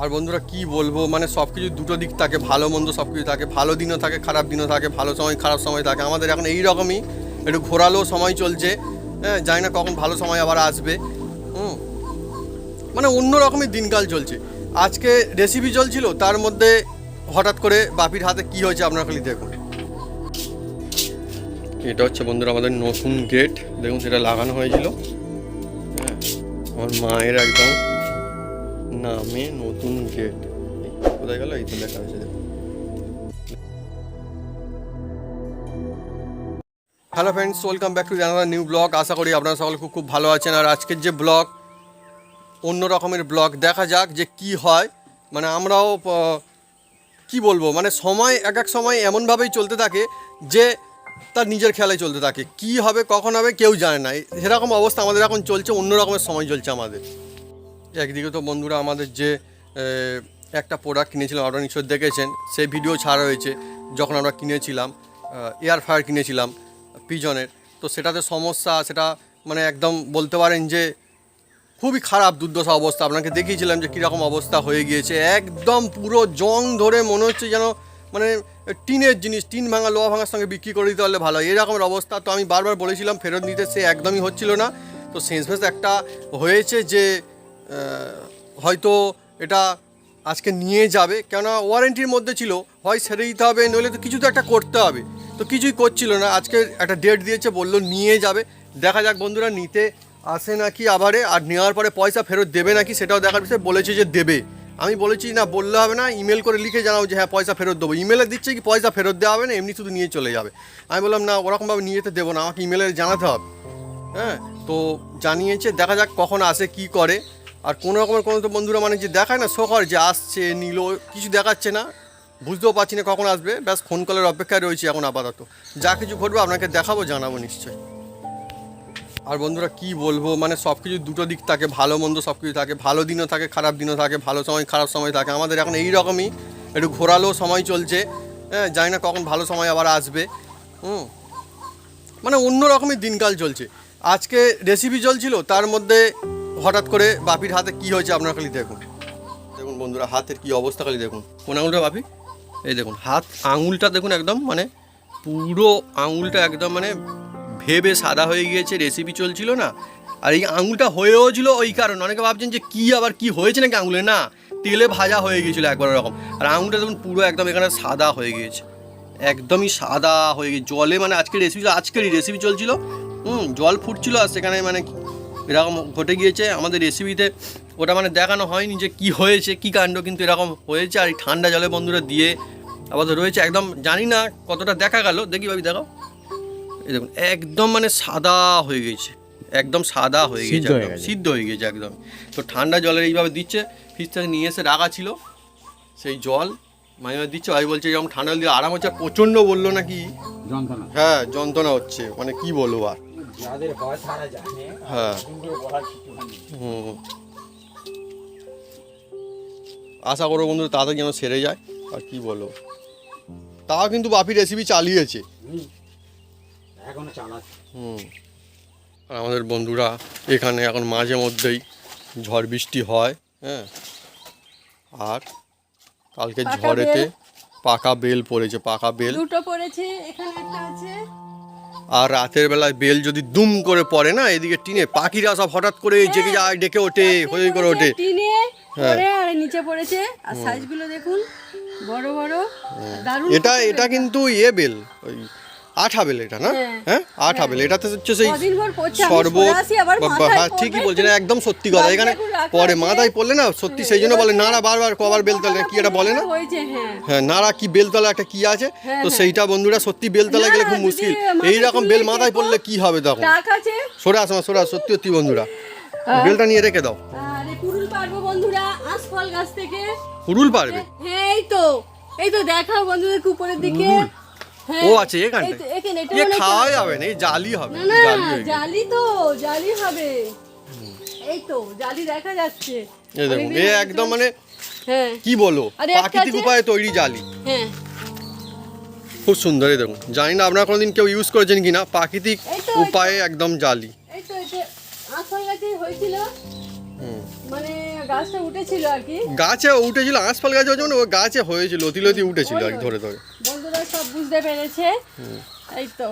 আর বন্ধুরা কি বলব মানে সব কিছু দুটো দিক থাকে, ভালো মন্দ সব কিছু থাকে, ভালো দিনও থাকে, খারাপ দিনও থাকে, ভালো সময়, খারাপ সময় থাকে। আমাদের এখন এই রকমই একটু ঘোরালো সময় চলছে হ্যাঁ জানি না কখন ভালো সময় আবার আসবে, হুম। মানে অন্য রকমের দিনকাল চলছে। আজকে রেসিপি চলছিল, তার মধ্যে হঠাৎ করে বাপির হাতে কি হয়েছে আপনারা খালি দেখুন। এটা হচ্ছে বন্ধুরা আমাদের নতুন গেট দেখুন সেটা লাগানো হয়েছিল। হ্যাঁ আমার মায়ের একদম নামে নতুন গেট কোথায় গেল? এই তো লেখা দেখুন hello friends welcome back to জানার নিউ ব্লগ আশা করি আপনারা সকলে খুব খুব ভালো আছেন। আর আজকের যে ব্লগ অন্য রকমের ব্লগ দেখা যাক যে কি হয়। মানে আমরাও কি বলব? মানে সময়, এক এক সময় এমনভাবেই চলতে থাকে যে তার নিজের খেলায় চলতে থাকে। কি হবে, কখন হবে, কেউ জানে না। সেরকম অবস্থা আমাদের এখন চলছে, অন্য রকমের সময় চলছে আমাদের। একদিকে তো বন্ধুরা আমাদের যে একটা প্রোডাক্ট কিনেছিলাম, আপনারা নিশ্চয় দেখেছেন, সেই ভিডিও ছাড়া হয়েছে যখন আমরা কিনেছিলাম এয়ার ফায়ার কিনেছিলাম, পিজনের, তো সেটাতে সমস্যা, সেটা মানে একদম বলতে পারেন যে, খুবই খারাপ দুর্দশা অবস্থা। আপনাকে দেখিয়েছিলাম যে কীরকম অবস্থা হয়ে গিয়েছে, একদম পুরো জং ধরে মনে হচ্ছে যেন মানে টিনের জিনিস, টিন ভাঙা, লোহা ভাঙার সঙ্গে বিক্রি করে দিতে পারলে ভালো হয়। এরকমের অবস্থা, তো আমি বারবার বলেছিলাম, ফেরত নিতে, সে একদমই হচ্ছিল না। তো শেষমেশ একটা হয়েছে যে হয়তো এটা আজকে নিয়ে যাবে। কেননা ওয়ারেন্টির মধ্যে ছিল, হয় সেরে দিতে হবে, নইলে তো কিছু তো একটা করতে হবে। তো কিছুই করছিল না। আজকে একটা ডেট দিয়েছে, বলল নিয়ে যাবে। দেখা যাক বন্ধুরা, নিতে আসে নাকি আবারে, আর নেওয়ার পরে পয়সা ফেরত দেবে নাকি সেটাও দেখার বিষয়ে। বলেছে যে দেবে। আমি বলেছি, না, বললে হবে না। ইমেল করে লিখে জানাও যে হ্যাঁ পয়সা ফেরত দেবো। ইমেলে দিচ্ছে কি, পয়সা ফেরত দেওয়া হবে না, এমনি শুধু নিয়ে চলে যাবে। আমি বললাম, না, ওরকমভাবে নিয়ে যেতে দেবো না। আমাকে ইমেলে জানাতে হবে। হ্যাঁ তো জানিয়েছে, দেখা যাক কখন আসে, কি করে। আর কোনো রকমের কোনো তো বন্ধুরা মানে যে দেখায় না শোকর যে আসছে, নিল, কিছু দেখাচ্ছে না, বুঝতেও পারছি না কখন আসবে। ব্যাস ফোন কলের অপেক্ষায় রয়েছে এখন আপাতত। যা কিছু ঘটবে আপনাকে দেখাবো, জানাব নিশ্চয়ই। আর বন্ধুরা, কি বলব? মানে সব কিছু দুটো দিক থাকে, ভালো মন্দ সব কিছু থাকে, ভালো দিনও থাকে, খারাপ দিনও থাকে, ভালো সময়, খারাপ সময় থাকে। আমাদের এখন এই রকমই, একটু ঘোরালো সময় চলছে। হ্যাঁ জানি না কখন ভালো সময় আবার আসবে। হুম। মানে অন্য রকমের দিনকাল চলছে। আজকে রেসিপি চলছিল, তার মধ্যে হঠাৎ করে বাপির হাতে কি হয়েছে আপনারা খালি দেখুন। দেখুন বন্ধুরা, হাতের কি অবস্থা খালি দেখুন। কোন আঙুলটা বাপি? এই দেখুন, হাত, আঙুলটা দেখুন একদম মানে পুরো আঙুলটা একদম মানে ভেবে সাদা হয়ে গিয়েছে রেসিপি চলছিল না। আর এই আঙুলটা হয়েও ছিল ওই কারণে। অনেকে ভাবছেন যে কি আবার কি হয়েছে নাকি আঙুলে? না, তেলে ভাজা হয়ে গিয়েছিল একবার এরকম আর আঙুলটা দেখুন পুরো একদম এখানে সাদা হয়ে গিয়েছে। একদমই সাদা হয়ে গিয়েছে জলে মানে আজকে রেসিপি আজকেরই রেসিপি চলছিল। হুম, জল ফুটছিল আর সেখানে মানে এরকম ঘটে গিয়েছে আমাদের রেসিপিতে ওটা মানে দেখানো হয়নি যে কি হয়েছে কি কাণ্ড কিন্তু এরকম হয়েছে। আর এই ঠান্ডা জলে বন্ধুরা দিয়ে আপাতত রয়েছে। একদম জানি না কতটা দেখা গেল। দেখি ভাবি দেখো এই দেখুন একদম মানে সাদা হয়ে গেছে। একদম সাদা হয়ে গেছে সিদ্ধ হয়ে একদম, গেছে। সিদ্ধ হয়ে গেছে একদম। তো ঠান্ডা জলের এইভাবে দিচ্ছে ফ্রিজ থেকে নিয়ে এসে রাখা ছিল। সেই জল মাঝে মাঝে দিচ্ছে ভাই বলছে এরকম ঠান্ডা জল দিয়ে আরাম হচ্ছে। প্রচণ্ড বলল নাকি। যন্ত্রণা। হ্যাঁ যন্ত্রণা হচ্ছে। মানে কি বলব আর। যাদের হয় তারা জানে হ্যাঁ। হুম। আশা করো বন্ধু তাড়াতাড়ি যেন সেরে যায় আর কি বলব। তাও কিন্তু বাপি রেসিপি চালিয়েছে। হুম। এখনও চালাচ্ছে। হুম। আর আমাদের বন্ধুরা এখানে এখন মাঝে মধ্যেই ঝড় বৃষ্টি হয় হ্যাঁ। আর কালকে ঝড়েতে পাকা বেল পড়েছে পাকা বেল। দুটো পড়েছে এখানে একটা আছে। আর রাতের বেলায় বেল যদি দুম করে পড়ে না এদিকে টিনে পাখিরা সব হঠাৎ করে জেগে যায় ডেকে ওঠে হয়ে করে ওঠে। টিনে হ্যাঁ। পড়ে আর নিচে পড়েছে। আর সাইজগুলো দেখুন বড় বড় দারুণ এটা এটা কিন্তু ইয়ে বেল ওই আঠা বেল এটা না? হ্যাঁ, হ্যাঁ? আঠা বেল এটাতে হচ্ছে সেই মাথায় হ্যাঁ ঠিকই। বলছেন একদম সত্যি কথা। এখানে পরে মাথায় পড়লে না সত্যি সেই জন্য বলে নাড়া বারবার কবার বেলতলা কি এটা বলে না? হ্যাঁ। হ্যাঁ নাড়া কি বেলতলা একটা কি আছে? হ্যাঁ, তো হ্যাঁ। সেইটা বন্ধুরা সত্যি বেলতলা গেলে খুব মুশকিল। মাথায় এই রকম বেল মাথায় পড়লে কি হবে তখন? সরে আসো সরে আসো সত্যি সত্যি বন্ধুরা। বেলটা নিয়ে রেখে দাও। এই পারব বন্ধুরা আঁশফল গাছ থেকে। হুরুল পারবে? হ্যাঁ এই তো এই তো দেখাও বন্ধুদের উপরের দিকে। হ্যাঁ, ও আছে এখানে এটা ইয়ে হয় খাওয়া যাবে না এই জালি হবে না জালি হয়ে তো জালি হবে। এই তো জালি দেখা যাচ্ছে। এই দেখুন এ একদম মানে হ্যাঁ। কি বলো প্রাকৃতিক উপায়ে তৈরি জালি। হ্যাঁ। খুব সুন্দর এই দেখুন। জানি না আপনারা কোনোদিন কেউ ইউজ করেছেন কিনা প্রাকৃতিক। উপায়ে একদম জালি। এই তো হয়েছিল। মানে গাছটা উঠেছিল আর কি। গাছে উঠেছিল আঁশফল গাছে মানে ওই গাছে হয়েছিল লতি লতি উঠেছিল আর ধরে ধরে। সব বুঝতে পেরেছে। এই তো।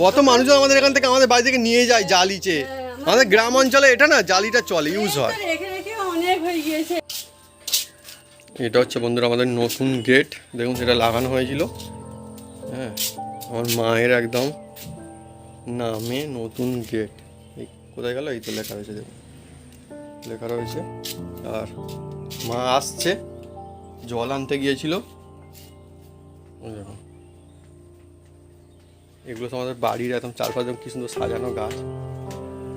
কত মানুষজন আমাদের এখান থেকে আমাদের বাড়ি থেকে নিয়ে যায় জালিচে। হ্যাঁ, আমাদের গ্রাম অঞ্চলে এটা না জালিটা চলে ইউজ হয়। অনেক হয়ে গিয়েছে। এটা হচ্ছে বন্ধুরা আমাদের নতুন গেট দেখুন সেটা লাগানো হয়েছিল। হ্যাঁ আমার মায়ের একদম নামে নতুন গেট এই কোথায় গেল? এই তো লেখা রয়েছে দেখুন। লেখা রয়েছে আর মা আসছে। জল আনতে গিয়েছিল। দেখুন এগুলো সব আমাদের বাড়ির একদম চারপাশে কি সুন্দর সাজানো গাছ।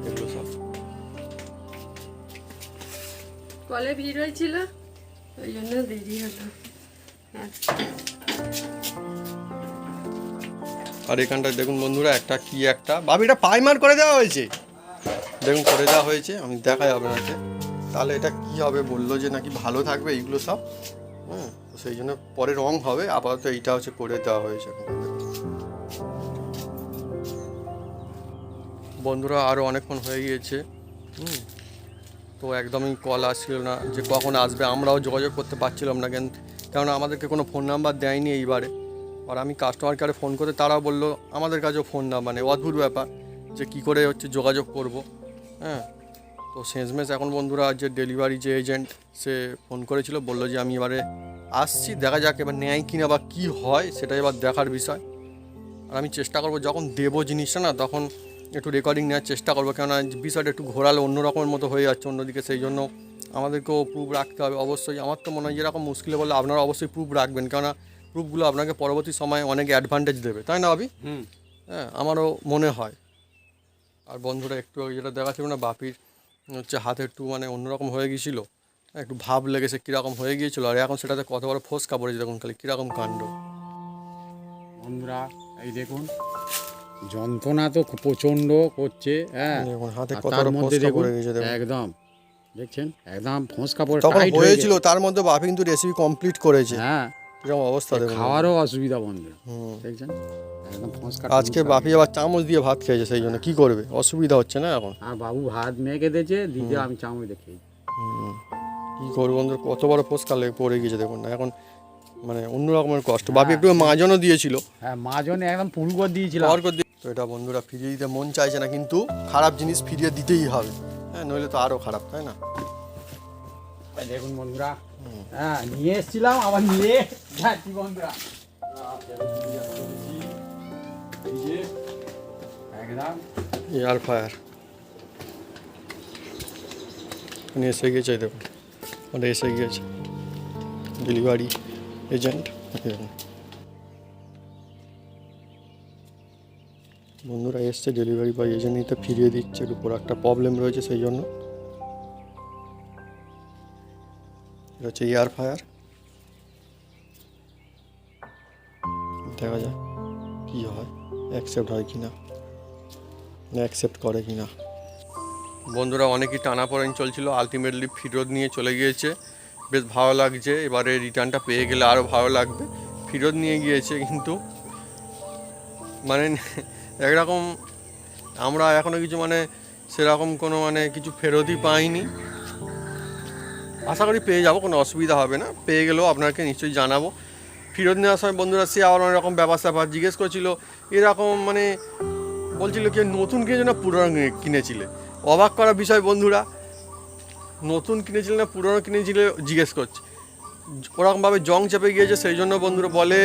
এগুলো সব। কলে ভিড় হয়েছিল ওই জন্য দেরি হলো। হ্যাঁ। আর এখানটায় দেখুন বন্ধুরা একটা কি একটা। ভাবি এটা পাইমার করে দেওয়া হয়েছে। দেখুন করে দেওয়া হয়েছে। আমি দেখাই আপনাকে তাহলে এটা কি হবে বলল যে নাকি ভালো থাকবে এইগুলো সব? হ্যাঁ সেই জন্য পরে রং হবে, আপাতত এইটা হচ্ছে করে দেওয়া হয়েছে। বন্ধুরা আরও অনেকক্ষণ হয়ে গিয়েছে, হুম, তো একদমই কল আসছিল না যে কখন আসবে, আমরাও যোগাযোগ করতে পারছিলাম না কেন কেননা আমাদেরকে কোনো ফোন নাম্বার দেয়নি এইবারে। আর আমি কাস্টমার কেয়ারে ফোন করতে তারাও বলল, আমাদের কাছেও ফোন নাম্বার নেই। অদ্ভুত ব্যাপার যে কি করে হচ্ছে যোগাযোগ করব হ্যাঁ। তো শেষমেশ এখন বন্ধুরা যে ডেলিভারি যে এজেন্ট সে ফোন করেছিল বলল যে আমি এবারে আসছি দেখা যাক এবার নেয় কি না বা কী হয় সেটা এবার দেখার বিষয়। আর আমি চেষ্টা করব যখন দেবো জিনিসটা না তখন একটু রেকর্ডিং নেওয়ার চেষ্টা করব কেননা বিষয়টা একটু ঘোরালে অন্য রকমের মতো হয়ে যাচ্ছে অন্যদিকে সেই জন্য আমাদেরকেও প্রুফ রাখতে হবে। অবশ্যই আমার তো মনে হয় যেরকম মুশকিলে বলে আপনারা অবশ্যই প্রুফ রাখবেন কেননা প্রুফগুলো আপনাকে পরবর্তী সময়ে অনেক অ্যাডভান্টেজ দেবে তাই না আবি হ্যাঁ আমারও মনে হয়। আর বন্ধুরা একটু যেটা দেখাচ্ছিল না বাপির হচ্ছে হাতে একটু মানে অন্যরকম হয়ে গিয়েছিল। একটু ভাব লেগেছে কীরকম হয়ে গিয়েছিল আর এখন সেটাতে কত বড় ফোসকা পড়েছে দেখুন খালি কীরকম কাণ্ড। বন্ধুরা এই দেখুন যন্ত্রণা তো প্রচণ্ড করছে হ্যাঁ? হাতে কত মধ্যে দেখুন পড়ে একদম দেখছেন? একদম ফোঁস কাপড় তখন হয়েছিল তার মধ্যে বাপি কিন্তু রেসিপি কমপ্লিট করেছে। হ্যাঁ কীরকম অবস্থা দেখুন। খাওয়ারও অসুবিধা বন্ধুরা হুম। দেখছেন? একদম আজকে বাপি আবার চামচ দিয়ে ভাত খেয়েছে সেই জন্য। কি করবে? অসুবিধা হচ্ছে না এখন? আর বাবু ভাত মেখে দিয়েছে দিতে আমি চামচ দেখে হুম। কি করবে বন্ধুরা কত বড় ফোসকা লেগে পড়ে গিয়েছে দেখুন না। এখন মানে অন্য রকমের কষ্ট। বাপি একটু মাজনও দিয়েছিল। হ্যাঁ মাঝনে একদম পুরু করে দিয়েছিলাম পাওয়ার করে দিয়ে- তো এটা বন্ধুরা ফিরিয়ে দিতে মন চাইছে না কিন্তু খারাপ জিনিস ফিরিয়ে দিতেই হবে। হ্যাঁ নইলে তো আরও খারাপ তাই না? দেখুন বন্ধুরা হ্যাঁ নিয়ে এসেছিলাম, আবার নিয়ে যাচ্ছি বন্ধুরা। Air fire. এখানে এসে গিয়েছে দেখুন। ওটা এসে গিয়েছে। Delivery agent. বন্ধুরা, এসছে ডেলিভারি বয় এজেন্ট নিতে ফিরিয়ে দিচ্ছে। একটু প্রোডাক্টটা প্রবলেম রয়েছে, সেই জন্য। এটা হচ্ছে এয়ার ফায়ার দেখা যাক কী হয় অ্যাকসেপ্ট হয় কি না অ্যাকসেপ্ট করে কি না বন্ধুরা, অনেকই টানাপোড়েন চলছিল আলটিমেটলি ফিরত নিয়ে চলে গিয়েছে। বেশ ভালো লাগছে, এবারে রিটার্নটা পেয়ে গেলে আরও ভালো লাগবে। ফিরত নিয়ে গিয়েছে, কিন্তু মানে একরকম আমরা এখনও কিছু মানে সেরকম কোনো মানে কিছু ফেরতই পাইনি। আশা করি পেয়ে যাব, কোনো অসুবিধা হবে না। পেয়ে গেলেও আপনাকে নিশ্চয়ই জানাব। ফিরত নেওয়ার সময় বন্ধুরা, সে আবার অনেক রকম ব্যাপার স্যাপার জিজ্ঞেস করছিল। এরকম মানে বলছিল কি, নতুন কিনেছো না পুরনো কিনেছিলে? অবাক করা বিষয় বন্ধুরা। নতুন কিনেছিলে না, পুরনো কিনেছিলে জিজ্ঞেস করছে। ওরকমভাবে জং চেপে গিয়েছে, সেই জন্য বন্ধুরা বলে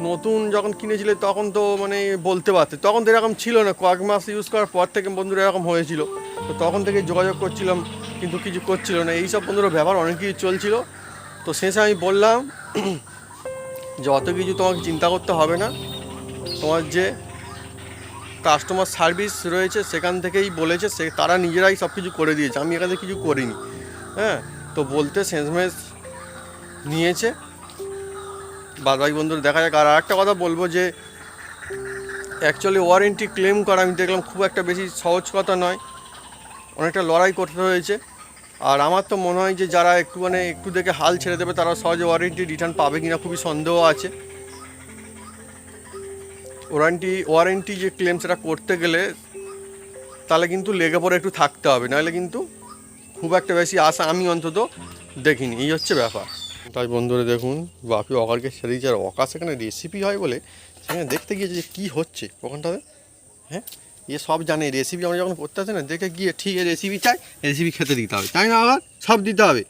নতুন যখন কিনেছিলে তখন তো মানে বলতে পারতে। তখন তো এরকম ছিল না, কয়েক মাস ইউজ করার পর থেকে বন্ধুরা এরকম হয়েছিল। তো তখন থেকে যোগাযোগ করছিলাম, কিন্তু কিছু করছিল না। এইসব বন্ধুরা ব্যবহার অনেক কিছু চলছিল। তো শেষে আমি বললাম যে অত কিছু তোমাকে চিন্তা করতে হবে না। তোমার যে কাস্টমার সার্ভিস রয়েছে সেখান থেকেই বলেছে, সে তারা নিজেরাই সব কিছু করে দিয়েছে। আমি এখানে কিছু করিনি। হ্যাঁ তো বলতে শেষমেশ নিয়েছে। বাদবাকি বন্ধুরা দেখা যাক। আর একটা কথা বলব যে অ্যাকচুয়ালি ওয়ারেন্টি ক্লেম করা আমি দেখলাম খুব একটা বেশি সহজ কথা নয়। অনেকটা লড়াই করতে হয়েছে। আর আমার তো মনে হয় যে, যারা একটু মানে একটু দেখে হাল ছেড়ে দেবে, তারা সহজে ওয়ারেন্টি রিটার্ন পাবে কিনা খুবই সন্দেহ আছে। ওয়ারেন্টি ওয়ারেন্টি যে ক্লেম সেটা করতে গেলে, তাহলে কিন্তু লেগে পড়ে একটু থাকতে হবে। নাহলে কিন্তু খুব একটা বেশি আশা আমি অন্তত দেখিনি। এই হচ্ছে ব্যাপার। তাই বন্ধুরা দেখুন, বাপি অকারকে ছেড়ে দিয়েছে আর অকা সেখানে রেসিপি হয় বলে সেখানে দেখতে গিয়েছে যে কী হচ্ছে। ওখানটাতে হ্যাঁ? এ সব জানে রেসিপি আমরা যখন করতে আসে না, দেখে গিয়ে ঠিক রেসিপি চাই রেসিপি খেতে দিতে হবে। তাই না, আবার? সব দিতে হবে।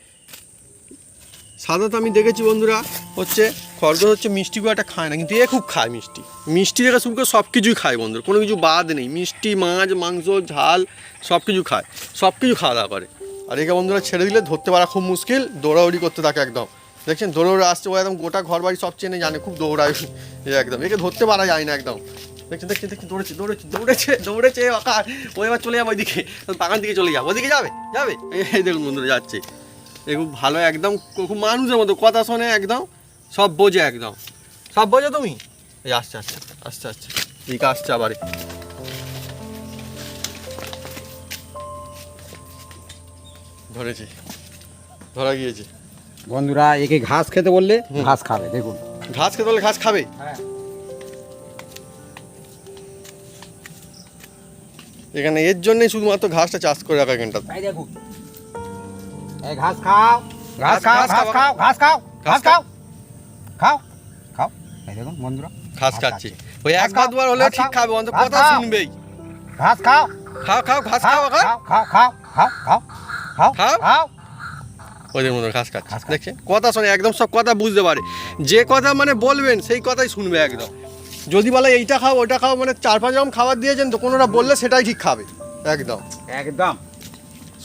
সাধারণত আমি দেখেছি বন্ধুরা, হচ্ছে খরগোশ হচ্ছে মিষ্টি খুব একটা খায় না, কিন্তু এ খুব খায় মিষ্টি। মিষ্টি থেকে শুরু করে সব কিছুই খায় বন্ধুরা, কোনো কিছু বাদ নেই। মিষ্টি, মাছ, মাংস, ঝাল সব কিছু খায়। সব কিছু খাওয়া দাওয়া করে। আর একে বন্ধুরা ছেড়ে দিলে ধরতে পারা খুব মুশকিল দৌড়াউড়ি করতে থাকে একদম। দেখছেন দৌড়ে আসছে, ও একদম গোটা ঘর বাড়ি সব চেনে জানে, খুব দৌড়ায় একদম, একে ধরতে পারা যায় না একদম। দেখছেন দেখছেন দেখছেন, দৌড়েছে দৌড়েছে দৌড়েছে দৌড়েছে অকার ও এবার চলে যাবে ওইদিকে, বাগান দিকে চলে যাবে ওদিকে যাবে যাবে। এই দেখুন বন্ধুরা, যাচ্ছে। এ খুব ভালো একদম খুব মানুষের মতো, কথা শোনে একদম, সব বোঝে একদম। সব বোঝো তুমি? এই আসছে আসছে আসছে আসছে। ঠিক আসছে আবার। ধরেছে, ধরা গিয়েছে। বন্ধুরা একে ঘাস খেতে বললে ঘাস খাবে দেখুন। ঘাস খেতে বলে ঘাস খাবে? হ্যাঁ। এখানে এর জন্যই শুধুমাত্র ঘাসটা চাষ করে রাখা এখানটা। দেখুন। এই ঘাস খাও। ঘাস খাও ঘাস খাও, ঘাস খাও ঘাস খাও। খাও। খাও। এই দেখুন বন্ধুরা ঘাস খাচ্ছে। ওই একবার খাও, দুবার হলে ঠিক খাও, খাবে অন্তত কথা খাও। শুনবেই। ঘাস খাও। খাও খাও ঘাস খাও খাও খাও খাও খাও খাও খাও খাও খাও। খাও? ওদের মতো ঘাস খাচ্ছে। দেখছেন কথা শোনে একদম সব কথা বুঝতে পারে। যে কথা মানে বলবেন সেই কথাই শুনবে একদম। যদি বলে এইটা খাও ওটা খাও মানে চার পাঁচ রকম খাবার দিয়েছেন তো কোনোটা বললে সেটাই ঠিক খাবে। একদম। একদম।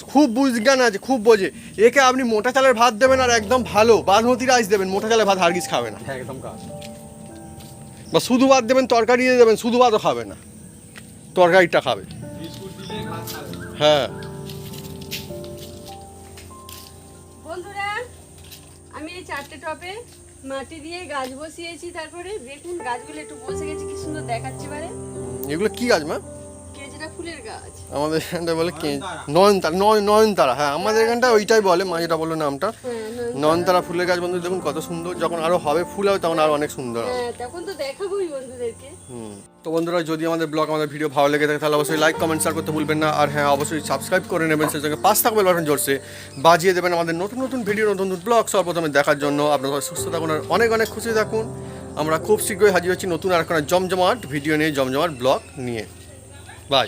খুব বুঝজ্ঞান আছে খুব বোঝে। একে আপনি মোটা চালের ভাত দেবেন আর একদম ভালো বাসমতি রাইস দেবেন মোটা চালের ভাত হারগিস খাবে না। একদম বা শুধু ভাত দেবেন তরকারি দিয়ে দেবেন শুধু ভাতও খাবে না। তরকারিটা খাবে। হ্যাঁ। বন্ধুরা আমি এই চারটে টপে মাটি দিয়ে গাছ বসিয়েছি তারপরে দেখুন গাছগুলো একটু বসে গেছে কি সুন্দর দেখাচ্ছে এগুলো কি গাছ মা? কেজরা ফুলের গাছ। আমাদের এখানটা বলে নয়নতারা নয় নয়নতারা হ্যাঁ আমাদের এখানটা ওইটাই বলে মা যেটা বলল নামটা। হ্যাঁ নয়নতারা। ফুলের গাছ বন্ধু দেখুন কত সুন্দর যখন আরও হবে ফুল হবে তখন আরও অনেক সুন্দর হবে। হ্যাঁ তখন তো দেখাবোই বন্ধুদেরকে। হুম। তো বন্ধুরা, যদি আমাদের ব্লগ আমাদের ভিডিও ভালো লেগে থাকে, তাহলে অবশ্যই লাইক কমেন্ট শেয়ার করতে ভুলবেন না। আর হ্যাঁ অবশ্যই সাবস্ক্রাইব করে নেবেন, সেই সঙ্গে পাঁচ থাকবে বাটন জোরসে। বাজিয়ে দেবেন আমাদের নতুন নতুন ভিডিও নতুন নতুন ব্লগ সর্বপ্রথমে দেখার জন্য। আপনারা সুস্থ থাকুন আর অনেক অনেক খুশি থাকুন। আমরা খুব শীঘ্রই হাজির হচ্ছি নতুন আর একটা জমজমাট ভিডিও নিয়ে, জমজমাট ব্লগ নিয়ে। বাই